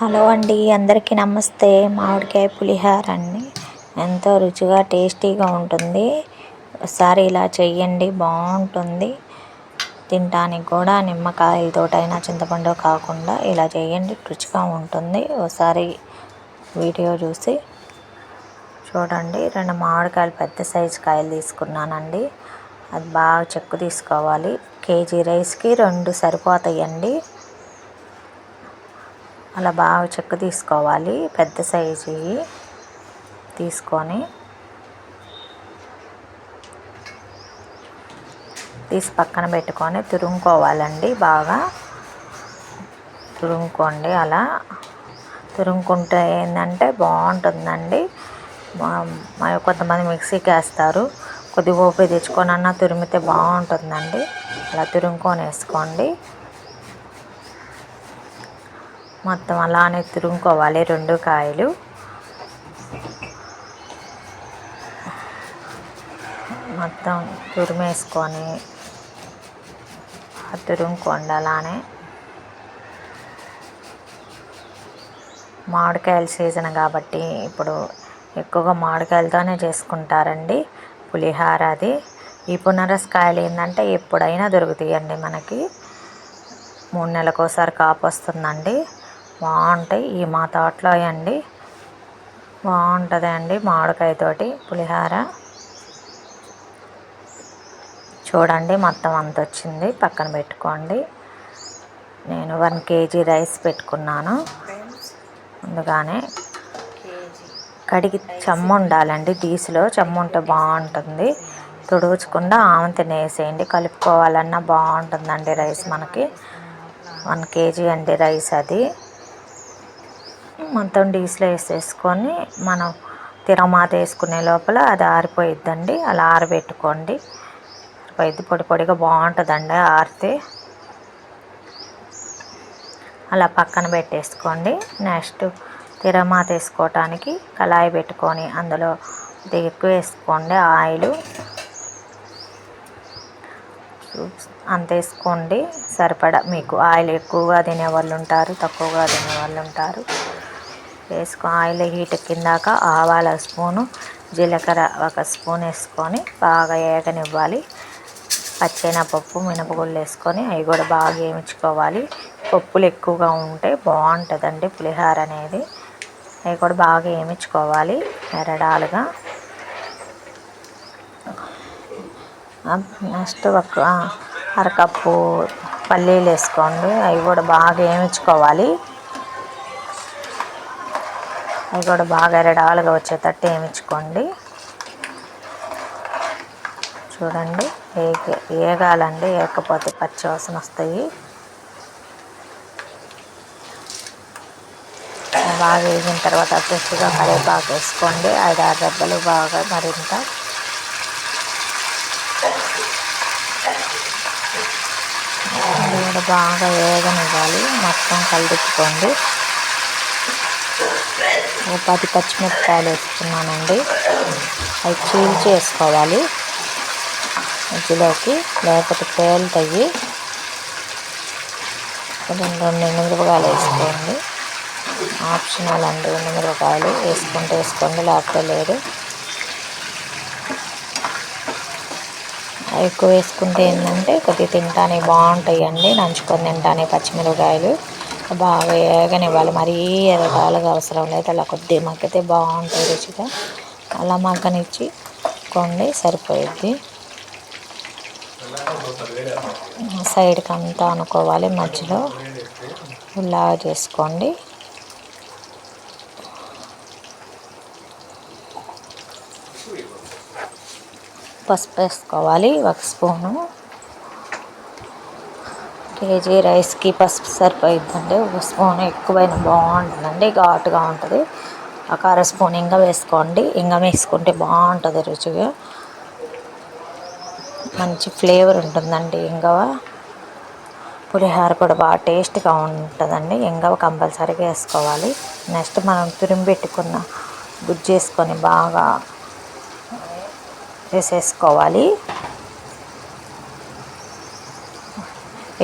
Hello అండి అందరికీ నమస్తే. మామిడికాయ పులిహోర అండి ఎంతో రుచిగా టేస్టీగా ఉంటుంది. ఒకసారి ఇలా చెయ్యండి బాగుంటుంది. తినడానికి కూడా నిమ్మకాయలతోటైనా చింతపండు కాకుండా ఇలా చేయండి రుచిగా ఉంటుంది. ఒకసారి వీడియో చూసి చూడండి. రెండు మామిడికాయలు పెద్ద సైజు కాయలు తీసుకున్నానండి. అది బాగా చెక్కు తీసుకోవాలి. కేజీ రైస్కి రెండు సరిపోతాయండి. అలా బాగా చెక్కు తీసుకోవాలి. పెద్ద సైజు తీసుకొని తీసి పక్కన పెట్టుకొని తురుముకోవాలండి బాగా. తురుముకోండి అలా. తురుముకుంటే ఏంటంటే బాగుంటుందండి. కొంతమంది మిక్సీకి వేస్తారు. కొద్దిగా ఓపి తెచ్చుకొని అన్న తురిమితే బాగుంటుందండి. అలా తురుముకొని వేసుకోండి. మొత్తం అలానే తురుముకోవాలి రెండు కాయలు. మొత్తం తురిమేసుకొని తురుముకోండి అలానే మామిడికాయల సీజన్ కాబట్టి ఇప్పుడు ఎక్కువగా మామిడికాయలతోనే చేసుకుంటారండి పులిహార అది. ఈ పునరసకాయలు ఏంటంటే ఎప్పుడైనా దొరుకుతాయండి మనకి. మూడు నెలలకు ఒకసారి కాపు వస్తుందండి. బాగుంటాయి. ఈ మా తోటలో అండి బాగుంటుందండి మామిడికాయతోటి పులిహార. చూడండి మొత్తం అంత వచ్చింది. పక్కన పెట్టుకోండి. నేను వన్ కేజీ రైస్ పెట్టుకున్నాను. ముందుగానే కడిగి చెమ్మ ఉండాలండి. దీసులో చెమ్మ ఉంటే బాగుంటుంది. తుడుచుకుండా ఆమె వేసేయండి కలుపుకోవాలన్నా బాగుంటుందండి రైస్ మనకి. వన్ కేజీ అండి రైస్ అది. మొత్తం డీస్లో వేసేసుకొని మనం తిరమాత వేసుకునే లోపల అది ఆరిపోయిద్దండి. అలా ఆరబెట్టుకోండి. ఆరిపోయిద్ది. పొడి పొడిగా బాగుంటుందండి ఆరితే. అలా పక్కన పెట్టేసుకోండి. నెక్స్ట్ తిరమాత వేసుకోవటానికి కళాయి పెట్టుకొని అందులో ఎక్కువ వేసుకోండి. ఆయిల్. అంత వేసుకోండి. సరిపడా మీకు ఆయిల్ ఎక్కువగా తినే వాళ్ళు ఉంటారు తక్కువగా తినే వాళ్ళు ఉంటారు. వేసుకో ఆయిల్ హీట్ ఎక్కిందాక ఆవాల స్పూను జీలకర్ర ఒక స్పూన్ వేసుకొని బాగా ఏగనివ్వాలి. పచ్చెనపప్పు మినపగుళ్ళు వేసుకొని అవి కూడా బాగా వేయించుకోవాలి పప్పులు ఎక్కువగా ఉంటే బాగుంటుందండి పులిహోర అనేది. అవి కూడా బాగా వేయించుకోవాలి ఎరడాలుగా నెక్స్ట్ ఒక అరకప్పు పల్లీలు వేసుకోండి. అవి కూడా బాగా వేయించుకోవాలి అవి కూడా బాగా ఎరడాలుగా వచ్చేటట్టు వేయించుకోండి చూడండి ఏగ ఏగాలండి ఏకపోతే పచ్చి వాసన వస్తాయి. బాగా వేగిన తర్వాత ఫ్రెష్గా కరివేపాకు వేసుకోండి. ఐదు ఆరు దెబ్బలు బాగా మరింత. కూడా బాగా వేగనివ్వాలి మొత్తం కలిదిప్పుకోండి ఒక పది పచ్చిమిరపకాయలు వేసుకున్నానండి. అవి చీల్చి వేసుకోవాలి మధ్యలోకి లేకపోతే పేలుతాయి. రెండు రెండు మిరపకాయలు వేసుకోండి. ఆప్షనల్ అండి రెండు మిరపకాయలు వేసుకుంటే వేసుకోండి లేకపోతే లేదు. ఎక్కువ వేసుకుంటే ఏంటంటే కొద్దిగా తింటానికి బాగుంటాయి అండి నంచుకొని తింటానికి పచ్చిమిరపకాయలు. బాగా వేగనివ్వాలి మరీ ఎరగాలుగా అవసరం లేదు. అలా కొద్దిగా మగ్గితే బాగుంటుంది రుచిగా. అలా మగ్గనిచ్చి కొండి సరిపోయిద్ది. సైడ్కి అంతా అనుకోవాలి మధ్యలో. ఇలా చేసుకోండి. పసుపు వేసుకోవాలి ఒక స్పూను. కేజీ రైస్కి పసుపు సరిపోయిద్దండి. ఒక స్పూన్ ఎక్కువైనా బాగుంటుందండి. ఘాటుగా ఉంటుంది. ఒక అర స్పూన్ ఇంగ వేసుకోండి. ఇంగ వేసుకుంటే బాగుంటుంది రుచిగా. మంచి ఫ్లేవర్ ఉంటుందండి ఇంగవ. పులిహోర కూడా బాగా టేస్ట్గా ఉంటుందండి. ఇంగవ కంపల్సరీగా వేసుకోవాలి. నెక్స్ట్ మనం తురిమి పెట్టుకున్న గుజ్జు వేసుకొని బాగా వేసేసుకోవాలి.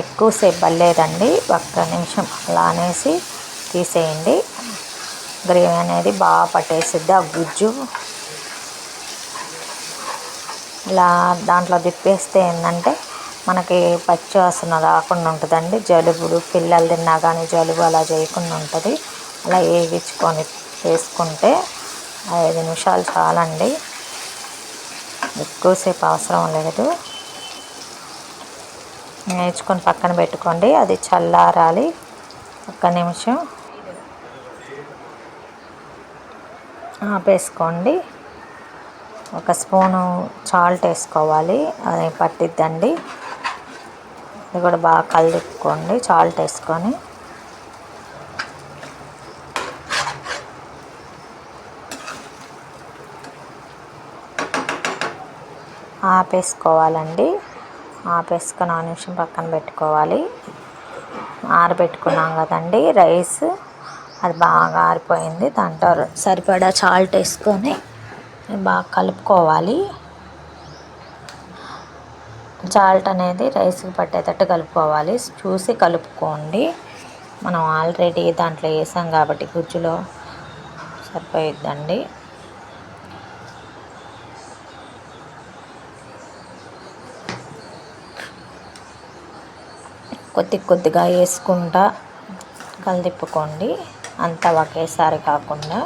ఎక్కువసేపు పడలేదండి. ఒక్క నిమిషం అలా అనేసి తీసేయండి. గ్రేవీ అనేది బాగా పట్టేసిద్ది ఆ గుజ్జు. ఇలా దాంట్లో తిప్పేస్తే ఏంటంటే మనకి పచ్చి వాసన రాకుండా ఉంటుందండి. జలుబులు పిల్లలు తిన్నా కానీ జలుబు అలా చేయకుండా ఉంటుంది. అలా వేగించుకొని వేసుకుంటే ఐదు నిమిషాలు చాలండి. ఎక్కువసేపు అవసరం లేదు. నేర్చుకొని పక్కన పెట్టుకోండి. అది చల్లారాలి. ఒక్క నిమిషం. ఆపేసుకోండి. ఒక స్పూను చాల్ట్ వేసుకోవాలి. అది పట్టిద్దండి. ఇది కూడా బాగా కలుపుకోండి చాల్ట్ వేసుకొని. ఆపేసుకోవాలండి. ఆపేసుకొని ఆ నిమిషం పక్కన పెట్టుకోవాలి. ఆరబెట్టుకున్నాం కదండి రైస్. అది బాగా ఆరిపోయింది. దాంట్లో సరిపడా సాల్ట్ వేసుకొని బాగా కలుపుకోవాలి. సాల్ట్ అనేది రైస్కి పట్టేటట్టు కలుపుకోవాలి. చూసి కలుపుకోండి. మనం ఆల్రెడీ దాంట్లో వేసాం కాబట్టి గుజ్జులో సరిపోయిద్దండి. కొద్ది కొద్దిగా వేసుకుంటా కలిదిప్పుకోండి. అంతా ఒకేసారి కాకుండా.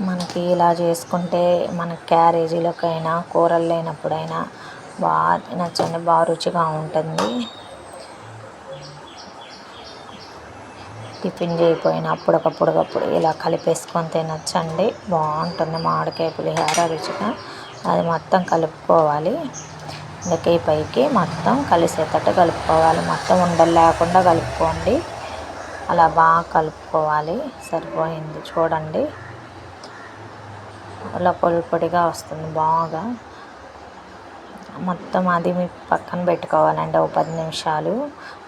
మనకి ఇలా చేసుకుంటే మన క్యారేజీలకైనా కూరలు లేనప్పుడైనా బాగా నచ్చండి బాగా రుచిగా ఉంటుంది. టిఫిన్ చేయకపోయినా అప్పటికప్పుడుకప్పుడు ఇలా కలిపేసుకొని తినచ్చండి. బాగుంటుంది మామిడికాయ పులిహోర రుచిగా. అది మొత్తం కలుపుకోవాలి. ఇందుకే పైకి మొత్తం కలిసేటట్టు కలుపుకోవాలి. మొత్తం ఉండలు లేకుండా కలుపుకోండి. అలా బాగా కలుపుకోవాలి. సరిపోయింది చూడండి. అలా పొడిపొడిగా వస్తుంది బాగా. మొత్తం అది మీ పక్కన పెట్టుకోవాలండి. ఒక పది నిమిషాలు.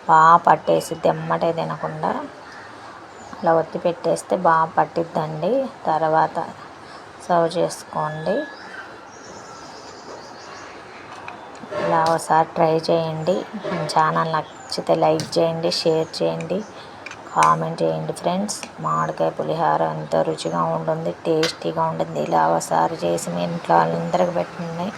బాగా పట్టేసి దెమ్మటే తినకుండా. అలా ఒత్తి పెట్టేస్తే బాగా పట్టిద్దండి. తర్వాత సర్వ్ చేసుకోండి. ఇలా ఒకసారి ట్రై చేయండి. ఛానల్ నచ్చితే లైక్ చేయండి షేర్ చేయండి కామెంట్ చేయండి ఫ్రెండ్స్. మామిడికాయ పులిహోర ఎంతో రుచిగా ఉంటుంది టేస్టీగా ఉంటుంది. ఇలా ఒకసారి చేసి మీ ఇంట్లో వాళ్ళందరికి పెట్టండి.